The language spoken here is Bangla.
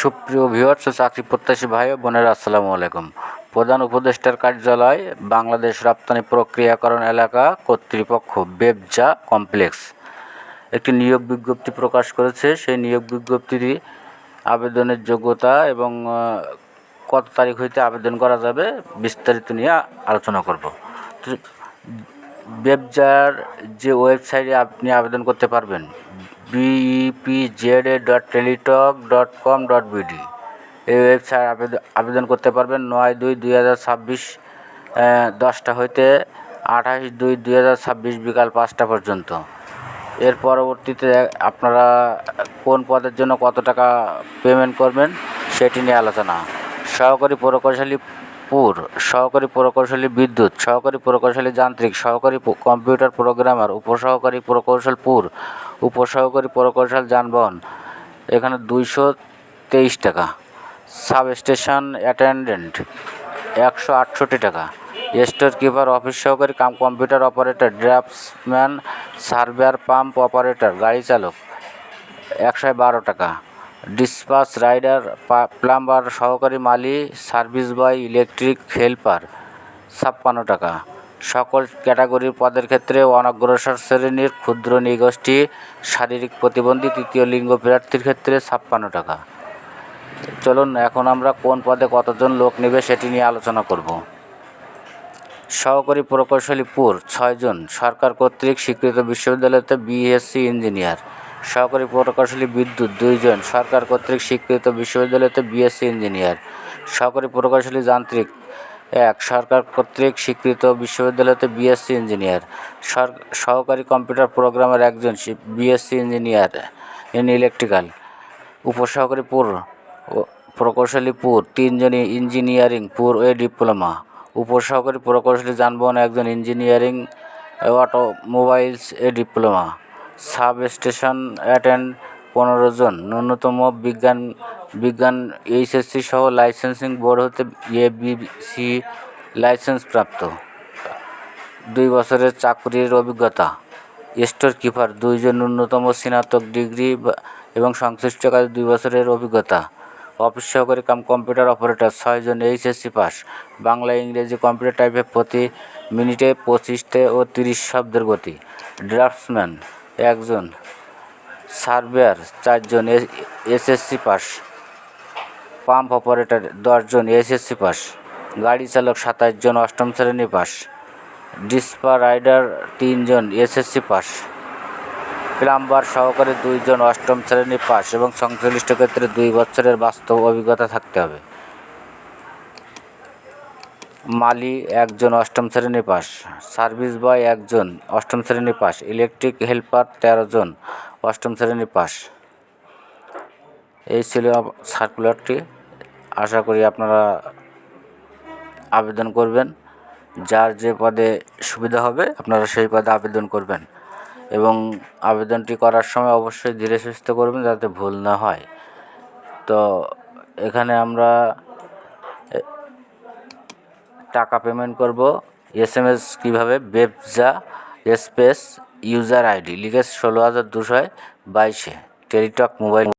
সুপ্রিয় ভিউয়ার্স চাকরি প্রত্যাশী ভাই ও বোনেরা, আসসালামু আলাইকুম। প্রধান উপদেষ্টার কার্যালয়, বাংলাদেশ রপ্তানি প্রক্রিয়াকরণ এলাকা, কর্তৃপক্ষ বেবজা কমপ্লেক্স। একটি নিয়োগ বিজ্ঞপ্তি প্রকাশ করেছে। সেই নিয়োগ বিজ্ঞপ্তিটি আবেদনের যোগ্যতা এবং কত তারিখ হইতে আবেদন করা যাবে বিস্তারিত নিয়ে আলোচনা করব। বেবজার যে ওয়েবসাইটে আপনি আবেদন করতে পারবেন BEPZ dot Teletalk dot com dot BD এই ওয়েবসাইট আবেদন আবেদন করতে পারবেন নয় দুই দুই হাজার ছাব্বিশ দশটা হইতে আঠাশ দুই দুই হাজার ছাব্বিশ বিকাল পাঁচটা পর্যন্ত। এর পরবর্তীতে আপনারা কোন পদের জন্য কত টাকা পেমেন্ট করবেন সেটি নিয়ে আলোচনা। সহকারী প্রকৌশলী পুর, সহকারী প্রকৌশলী বিদ্যুৎ, সহকারী প্রকৌশলী যান্ত্রিক, সহকারী কম্পিউটার প্রোগ্রামার, উপসহকারী প্রকৌশল পুর উপসহকারী প্রকৌশল যানবাহন, এখানে দুইশো তেইশ টাকা। সাব স্টেশন অ্যাটেন্ডেন্ট, একশো আটষট্টি টাকা। স্টোর কিপার, অফিস সহকারী, cum computer operator, draftsman surveyor pump operator, গাড়ি চালক, একশো বারো টাকা। ডিসপাস রাইডার প্লাম্বার সহকারী মালি সার্ভিস বয়, ইলেকট্রিক হেল্পার, ছাপ্পান্ন টাকা। সকল ক্যাটাগরির পদের ক্ষেত্রে অনগ্রসর শ্রেণির ক্ষুদ্র নিগোষ্ঠী, শারীরিক প্রতিবন্ধী, তৃতীয় লিঙ্গ প্রার্থীর ক্ষেত্রে ছাপ্পান্ন টাকা। চলুন, এখন আমরা কোন পদে কতজন লোক নেবে সেটি নিয়ে আলোচনা করব। সহকারী প্রকৌশলী পুর ছয়জন সরকার কর্তৃক স্বীকৃত বিশ্ববিদ্যালয়তে বিএসসি ইঞ্জিনিয়ার। সহকারী প্রকৌশলী বিদ্যুৎ দুইজন সরকার কর্তৃক স্বীকৃত বিশ্ববিদ্যালয়তে বিএসসি ইঞ্জিনিয়ার। সহকারী প্রকৌশলী যান্ত্রিক এক, সরকার কর্তৃক স্বীকৃত বিশ্ববিদ্যালয়তে বিএসসি ইঞ্জিনিয়ার সহকারী কম্পিউটার প্রোগ্রামের একজন বিএসসি ইঞ্জিনিয়ার ইন ইলেকট্রিক্যাল উপসহকারী পুর প্রকৌশলী পুর, তিনজনই ইঞ্জিনিয়ারিং পুর এ ডিপ্লোমা উপসহকারী প্রকৌশলী যানবাহন একজন ইঞ্জিনিয়ারিং অটোমোবাইলস এ ডিপ্লোমা সাব স্টেশন অ্যাটেন্ড পনেরো জন। ন্যূনতম বিজ্ঞান বিজ্ঞান এইচএসসি সহ লাইসেন্সিং বোর্ড হতে এবিসি লাইসেন্স প্রাপ্ত। দুই বছরের চাকরির অভিজ্ঞতা। স্টোর কিপার, দুইজন ন্যূনতম স্নাতক ডিগ্রি এবং সংশ্লিষ্ট কাজে দুই বছরের অভিজ্ঞতা। অফিস সহকারী কাম কম্পিউটার অপারেটর ছয়জন এইচএসসি পাস। বাংলা, ইংরেজি কম্পিউটার টাইপে প্রতি মিনিটে পঁচিশতে ও তিরিশ শব্দের গতি। ড্রাফটসম্যান, একজন। সার্ভেয়ার, চারজন এসএসসি পাস, পাম্প অপারেটর, দশজন এসএসসি পাস, গাড়ি চালক সাতাশ জন অষ্টম শ্রেণি পাস ডিসপা রাইডার তিনজন এসএসসি পাস, প্লাম্বার সহকারে দুইজন অষ্টম শ্রেণি পাস এবং সংশ্লিষ্ট ক্ষেত্রে দুই বছরের বাস্তব অভিজ্ঞতা থাকতে হবে। মালি একজন অষ্টম শ্রেণি পাস, সার্ভিস বয় একজন অষ্টম শ্রেণি পাস, ইলেকট্রিক হেল্পার তেরো জন অষ্টম শ্রেণি পাস এই ছিল সার্কুলারটি আশা করি আপনারা আবেদন করবেন। যার যে পদে সুবিধা হবে, আপনারা সেই পদে আবেদন করবেন। এবং আবেদনটি করার সময় অবশ্যই ধীরে সুস্থ করবেন যাতে ভুল না হয়। তো এখানে আমরা টাকা পেমেন্ট করব। এস এম এস কীভাবে? বেবজা স্পেস ইউজার আইডি লিখে ষোলো হাজার দুশো বাইশে টেলিটক মোবাইল